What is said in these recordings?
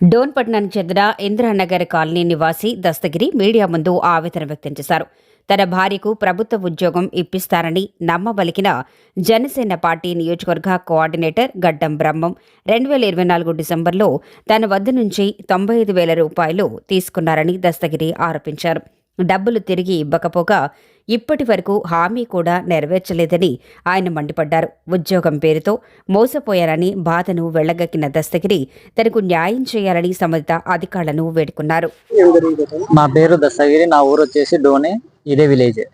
డోన్పట్నానికి చెందిన ఇందిరానగర్ కాలనీ నివాసి దస్తగిరి మీడియా ముందు ఆవేదన వ్యక్తం చేశారు. తన భార్యకు ప్రభుత్వ ఉద్యోగం ఇప్పిస్తారని నమ్మబలికిన జనసేన పార్టీ నియోజకవర్గ కోఆర్డినేటర్ గడ్డం బ్రహ్మం రెండు వేల ఇరవై నాలుగు డిసెంబర్లో తన వద్ద నుంచి తొంభై ఐదు వేల రూపాయలు తీసుకున్నారని దస్తగిరి ఆరోపించారు. డబ్బులు తిరిగి ఇవ్వకపోగా ఇప్పటి వరకు హామీ కూడా నెరవేర్చలేదని ఆయన మండిపడ్డారు. ఉద్యోగం పేరుతో మోసపోయారని బాధను వెళ్ళగక్కిన దస్తగిరి తనకు న్యాయం చేయాలని సంబంధిత అధికారులను వేడుకున్నారు. నా పేరు దస్తగిరి నా ఊరు వచ్చేసి డోనే ఇదే విలేజ్.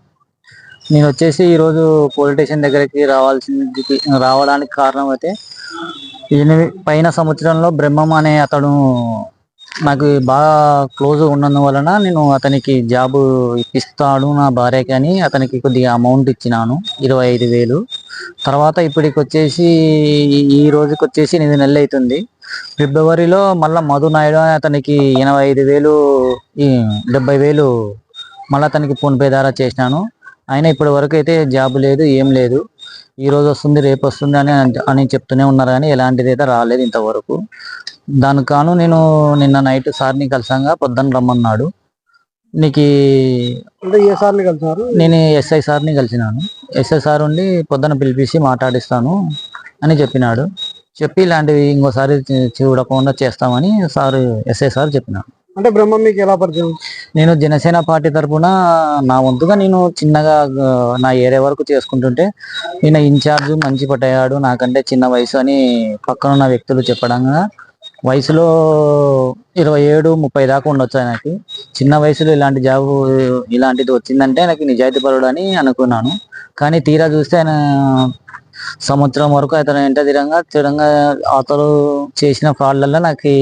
నేను వచ్చేసి ఈరోజు పోలీస్ స్టేషన్ దగ్గరికి రావాల్సింది రావడానికి కారణం అయితే ఎనిమిది పైన సంవత్సరంలో బ్రహ్మం అనే అతను నాకు బాగా క్లోజ్ ఉన్నందు వలన నేను అతనికి జాబ్ ఇప్పిస్తాడు నా భార్యకి అని అతనికి కొద్దిగా అమౌంట్ ఇచ్చినాను ఇరవై ఐదు వేలు. తర్వాత ఇప్పటికి వచ్చేసి ఈ- రోజుకి వచ్చేసి ఎనిమిది నెలలు అవుతుంది. ఫిబ్రవరిలో మళ్ళీ మధు నాయుడు అతనికి ఎనభై ఐదు వేలు ఈ డెబ్బై వేలు మళ్ళీ అతనికి ఫోన్పే ద్వారా చేసినాను. అయినా ఇప్పటి వరకు అయితే జాబ్ లేదు ఏం లేదు. ఈ రోజు వస్తుంది రేపు వస్తుంది అని అని చెప్తూనే ఉన్నారు కానీ ఎలాంటిది అయితే రాలేదు ఇంతవరకు. దానికి కాను నేను నిన్న నైట్ సార్ని కలిసాగా పొద్దున్న రమ్మన్నాడు. నీకు అంటే ఏ సార్ని కలిసారు? నేను ఎస్ఐ సార్ని కలిసినాను. ఎస్ఐ సార్ ఉండి పొద్దున పిలిపించి మాట్లాడిస్తాను అని చెప్పినాడు. చెప్పి ఇలాంటివి ఇంకోసారి చూడకుండా చేస్తామని సార్ ఎస్ఐ సార్ చెప్పినాడు అంటే బ్రహ్మం మీకు ఎలా పరిచయం? నేను జనసేన పార్టీ తరపున నా వంతుగా నేను చిన్నగా నా ఏరియా వరకు చేసుకుంటుంటే ఈయన ఇన్ఛార్జ్ మంచి పట్టయ్యాడు. నాకంటే చిన్న వయసు అని పక్కనున్న వ్యక్తులు చెప్పడంగా వయసులో ఇరవై ఏడు ముప్పై దాకా ఉండొచ్చు ఆయనకి. చిన్న వయసులో ఇలాంటి జాబ్ ఇలాంటిది వచ్చిందంటే ఆయనకి నిజాయితీ పరుడు అని అనుకున్నాను. కానీ తీరా చూస్తే ఆయన సంవత్సరం వరకు అతను ఎంట తీరంగా తీరంగా అతను చేసిన ఫ్రాడ్లలో నాకు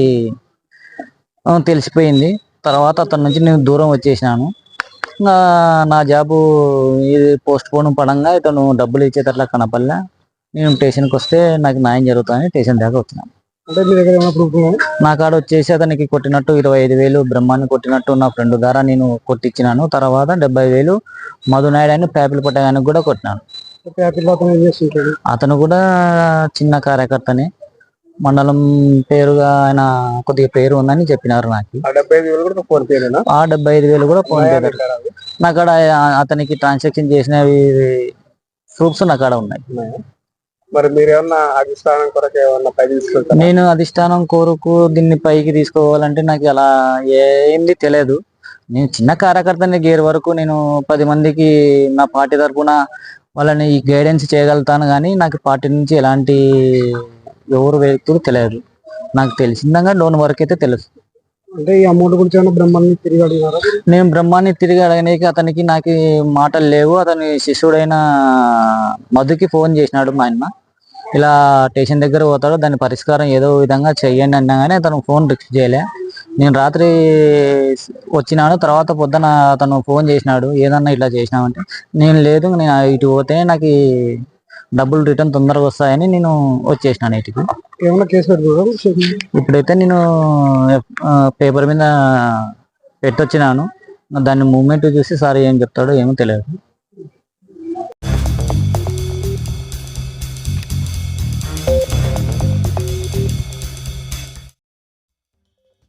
తెలిసిపోయింది. తర్వాత అతని నుంచి నేను దూరం వచ్చేసినాను. నా జాబు ఇది పోస్ట్ పోన్ పడంగా ఇతను డబ్బులు ఇచ్చేటట్లా కనపల్లా నేను స్టేషన్కి వస్తే నాకు న్యాయం జరుగుతుందని స్టేషన్ దాకా వచ్చినాను అంటే మీ దగ్గర? నా కాడ వచ్చేసి అతనికి కొట్టినట్టు ఇరవై ఐదు వేలు బ్రహ్మాన్ని కొట్టినట్టు నా ఫ్రెండ్ ద్వారా నేను కొట్టించినాను తర్వాత డెబ్బై వేలు మధునాయుడు అని పేపలు పట్టడానికి కూడా కొట్టినాను. అతను కూడా చిన్న కార్యకర్తనే. మండలం పేరుగా ఆయన కొద్దిగా పేరు ఉందని చెప్పినారు నాకు. ఆ డెబ్బై ఐదు వేలు కూడా ఫోన్ పేరేనా ఆ డెబ్బై ఐదు వేలు కూడా ఫోన్ పే ద్వారా. నా కాడ ఆ- అతనికి ట్రాన్సాక్షన్ చేసినవి ప్రూఫ్స్ నా కాడ ఉన్నాయి. మరి అధిష్టానం కొరకు ఏమన్నా పై తీసుకెళ్తారా? నేను అధిష్టానం కోరుకు దీన్ని పైకి తీసుకోవాలంటే నాకు అలా ఏంది తెలియదు. నేను చిన్న కార్యకర్తని గేర్ వరకు నేను పది మందికి నా పార్టీ తరపున వాళ్ళని గైడెన్స్ చేయగలుగుతాను కానీ నాకు పార్టీ నుంచి ఎలాంటి ఎవరు వ్యక్తులు తెలియదు. నాకు తెలిసిందంగా లోన్ వరకు అయితే తెలుసు. అంటే ఈ అమౌంట్ గురించి ఏమైనా బ్రహ్మాన్ని తిరిగి అడిగినారా నేను బ్రహ్మాన్ని తిరిగి అడగడానికి అతనికి నాకు మాటలు లేవు. అతని శిష్యుడైన మధుకి ఫోన్ చేసినాడు మా ఆయన ఇలా స్టేషన్ దగ్గర పోతాడు. దాని పరిష్కారం ఏదో విధంగా చెయ్యండి అన్నా కానీ అతను ఫోన్ రిక్స్ చేయలే. నేను రాత్రి వచ్చినాడు తర్వాత పొద్దున అతను ఫోన్ చేసినాడు. ఏదన్నా ఇట్లా చేసినామంటే నేను లేదు. నేను ఇటు పోతేనే నాకు డబ్బులు రిటర్న్ తొందరగా వస్తాయని నేను ఏమైనా కేసు పెట్టుకోవడం ఇప్పుడైతే నేను పేపర్ మీద పెట్టొచ్చినాను. దాని మూమెంట్ చూసి సార్ ఏం చెప్తాడో ఏమో తెలియదు.